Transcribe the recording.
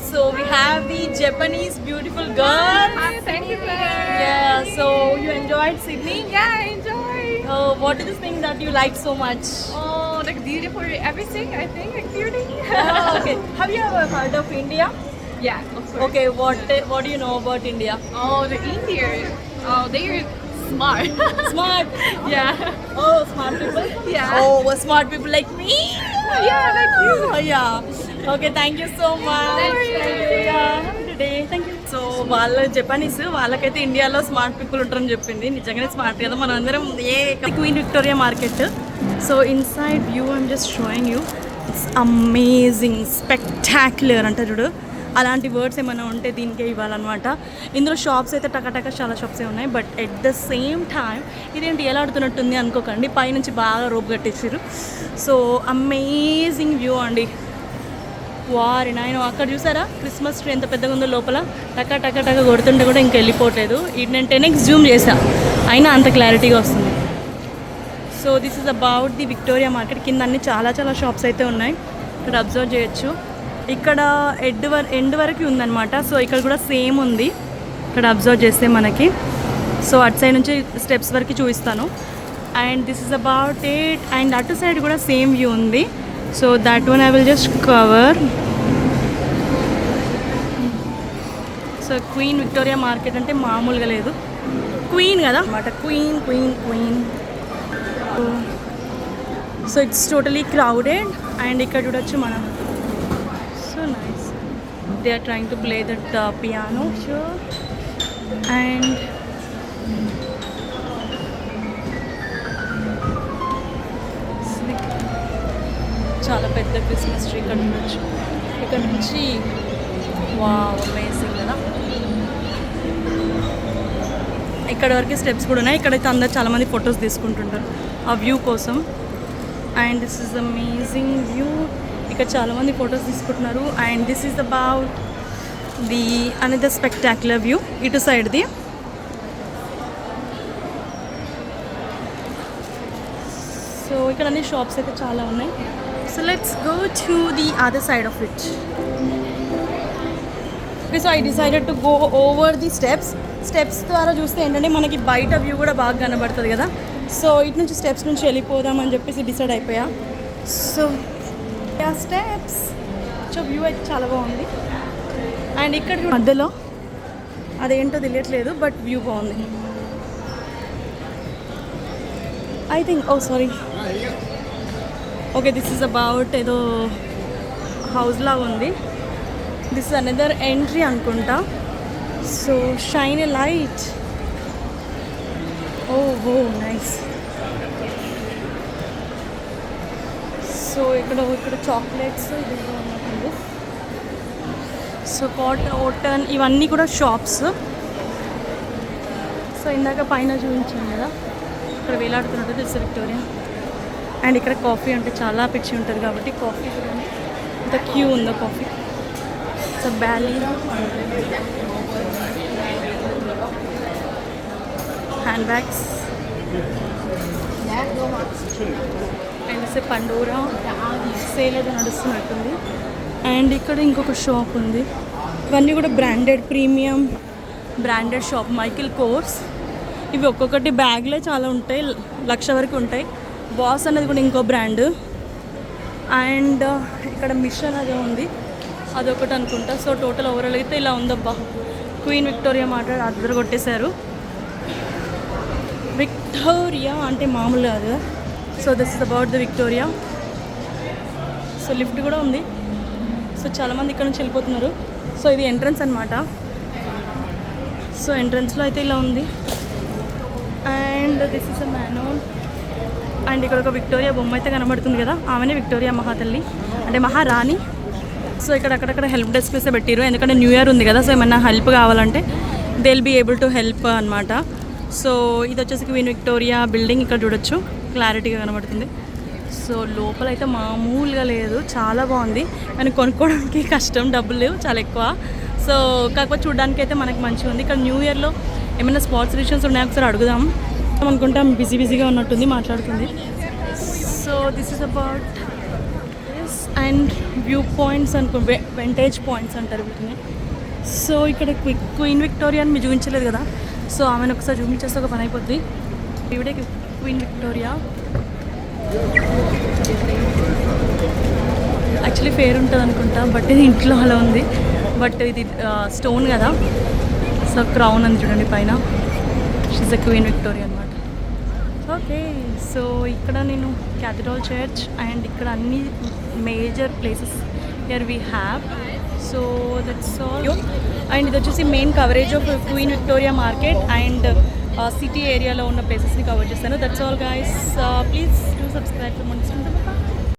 So we have the Japanese beautiful girl. Hi, thank you. Yeah. So you enjoyed Sydney. Yeah, I enjoy. Uh, what is the thing that you liked so much? Oh, like beautiful everything. I think like beauty. Oh, okay. Have you ever heard of India? yeah, of course. Okay. What What do you know about India? Oh, the Indians. Oh, they're smart. Smart. yeah. Oh, smart people. Yeah. Oh, smart people like me. Yeah, like you. Oh, yeah. Okay, thank you so much. Thank you. Thank you. Yeah, have a good day. Thank you. So వాళ్ళ Japanese వాళ్ళకైతే ఇండియాలో smart people ఉంటారని చెప్పింది నిజంగానే smart కదా మనం అందరం ఏ Queen Victoria Market so inside view I'm just showing you it's amazing spectacular అంటే చూడు అలాంటి వర్డ్స్ ఏమైనా ఉంటే దీనికే ఇవ్వాలన్నమాట ఇందులో షాప్స్ అయితే టకటక చాలా షాప్సే ఉన్నాయి but at the same time ఇదేంటి ఎలా ఆడుతున్నట్టుంది అనుకోకండి పైనుంచి బాగా రోప్ కట్టేసారు సో అమేజింగ్ వ్యూ అండి వారి నాయన అక్కడ చూసారా? క్రిస్మస్ ట్రీ ఎంత పెద్దగా ఉందో లోపల. టక టక టక కొడుతుంటే కూడా ఇంక వెళ్ళిపోవట్లేదు. ఇది నేను టెన్ ఎక్స్ జూమ్ చేసా అయినా అంత క్లారిటీగా వస్తుంది. So this is about the Victoria Market కింద అన్ని చాలా చాలా షాప్స్ అయితే ఉన్నాయి. ఇక్కడ అబ్జర్వ్ చేయొచ్చు. ఇక్కడ ఎడ్ వర్ ఎండ్ వరకు ఉందన్నమాట. సో ఇక్కడ కూడా సేమ్ ఉంది. ఇక్కడ అబ్జర్వ్ చేస్తే మనకి. సో అటు సైడ్ నుంచి స్టెప్స్ వరకు చూపిస్తాను. And this is about it and అటు సైడ్ కూడా సేమ్ వ్యూ ఉంది. So that one I will just cover Queen Victoria Market అంటే మామూలుగా లేదు. క్వీన్ కదా? అన్నమాట. Queen Queen Queen. So it's totally crowded and ఇక్కడ చూడొచ్చు మనం. So nice. They are trying to play that piano show. And చాలా పెద్ద క్రిస్మస్ ట్రీ ఇక్కడ ఉండొచ్చు. ఇక్కడ నుంచి వా అమేజింగ్ కదా. ఇక్కడ వరకు స్టెప్స్ కూడా ఉన్నాయి. ఇక్కడైతే అందరు చాలామంది ఫొటోస్ తీసుకుంటుంటారు ఆ వ్యూ కోసం. And this is amazing view. ఇక్కడ చాలామంది ఫొటోస్ తీసుకుంటున్నారు. And this is about the అనేది స్పెక్టాక్యులర్ వ్యూ ఇటు సైడ్ది సో ఇక్కడ అన్ని షాప్స్ అయితే చాలా ఉన్నాయి. So let's go to the other side of it so I decided to go over the steps steps ద్వారా చూస్తే ఏంటంటే మనకి బయట వ్యూ కూడా బాగా కనబడుతుంది కదా. సో ఇటు నుంచి స్టెప్స్ నుంచి వెళ్ళిపోదాం అని చెప్పేసి డిసైడ్ అయిపోయా. సో ఆ స్టెప్స్ సో వ్యూ అయితే చాలా బాగుంది. అండ్ ఇక్కడ మధ్యలో అదేంటో తెలియట్లేదు బట్ వ్యూ బాగుంది. I think oh sorry okay this is about ఏదో హౌస్ లాగా ఉంది. దిస్ అనదర్ ఎంట్రీ అనుకుంటా. So shine a light oh oh nice so ఇక్కడ ఇక్కడ చాక్లెట్స్ ఇది సో కాట్ ఓటన్ ఇవన్నీ కూడా షాప్స్ సో ఇందాక పైన చూపించాను కదా. ఇక్కడ వేలాడుతున్నట్టు తెలుసు విక్టోరియా అండ్ ఇక్కడ కాఫీ అంటే చాలా పిచ్చి ఉంటుంది కాబట్టి కాఫీ కూడా ఇంత క్యూ ఉందో coffee so Bally hand bags and say Pandora sale అయితే నడుస్తున్నట్టుంది. అండ్ ఇక్కడ ఇంకొక షాప్ ఉంది. ఇవన్నీ కూడా branded premium branded shop Michael Kors ఇవి ఒక్కొక్కటి బ్యాగ్లే చాలా ఉంటాయి. లక్ష వరకు ఉంటాయి. బాస్ అనేది కూడా ఇంకో బ్రాండ్ అండ్ uh, ఇక్కడ మిషన్ అదే ఉంది. అదొకటి అనుకుంటా. సో టోటల్ ఓవరాల్ అయితే ఇలా ఉందబ్బా. క్వీన్ విక్టోరియా మాట అద్దరు కొట్టేశారు. విక్టోరియా అంటే మామూలు కాదు. So this is about the Victoria so lift కూడా ఉంది. సో చాలామంది ఇక్కడ నుంచి వెళ్ళిపోతున్నారు. సో ఇది ఎంట్రన్స్ అనమాట సో ఎంట్రన్స్లో అయితే ఇలా ఉంది. అండ్ దిస్ ఇస్ అ మ్యానోన్ అండ్ ఇక్కడ ఒక విక్టోరియా బొమ్మ అయితే కనబడుతుంది కదా. ఆమెనే విక్టోరియా మహాతల్లి. అంటే మహారాణి. సో ఇక్కడ అక్కడక్కడ హెల్ప్ డెస్క్ వేస్తే ఎందుకంటే న్యూ ఇయర్ ఉంది కదా సో ఏమైనా హెల్ప్ కావాలంటే they will be able to help అనమాట సో ఇది వచ్చేసి క్వీన్ విక్టోరియా బిల్డింగ్ ఇక్కడ చూడొచ్చు. క్లారిటీగా కనబడుతుంది. సో లోపల అయితే మామూలుగా లేదు. చాలా బాగుంది. కానీ కొనుక్కోవడానికి కష్టం డబ్బులు లేవు చాలా ఎక్కువ. సో కాకపోతే చూడడానికి అయితే మనకి మంచిగా ఉంది. ఇక్కడ న్యూ ఇయర్లో ఏమైనా స్పాట్స్ రిలేషన్స్ ఉన్నాయో? ఒకసారి అడుగుదాం. అనుకుంటాం బిజీ బిజీగా ఉన్నట్టుంది మాట్లాడుతుంది. So this is about and view points అనుకో వెంటేజ్ పాయింట్స్ అంటారు వీటిని. సో ఇక్కడ క్విక్ క్వీన్ విక్టోరియా అని మీరు చూపించలేదు కదా? సో ఆమెను ఒకసారి చూపించేస్తే ఒక పని అయిపోద్ది. ఇవిడే క్వీన్ విక్టోరియా యాక్చువల్లీ ఫేర్ ఉంటుంది అనుకుంటా బట్ ఇది ఇంట్లో అలా ఉంది. బట్ ఇది స్టోన్ కదా. సో క్రౌన్ అని చూడండి పైన. షీజ్ అ క్వీన్ విక్టోరియా అనమాట ఓకే సో ఇక్కడ నేను క్యాథడ్రల్ చర్చ్ అండ్ ఇక్కడ అన్ని major places here we have so that's all and ఇది వచ్చేసి main coverage of Queen Victoria Market and city ఏరియాలో ఉన్న ప్లేసెస్ని కవర్ చేస్తాను. That's all guys please do subscribe to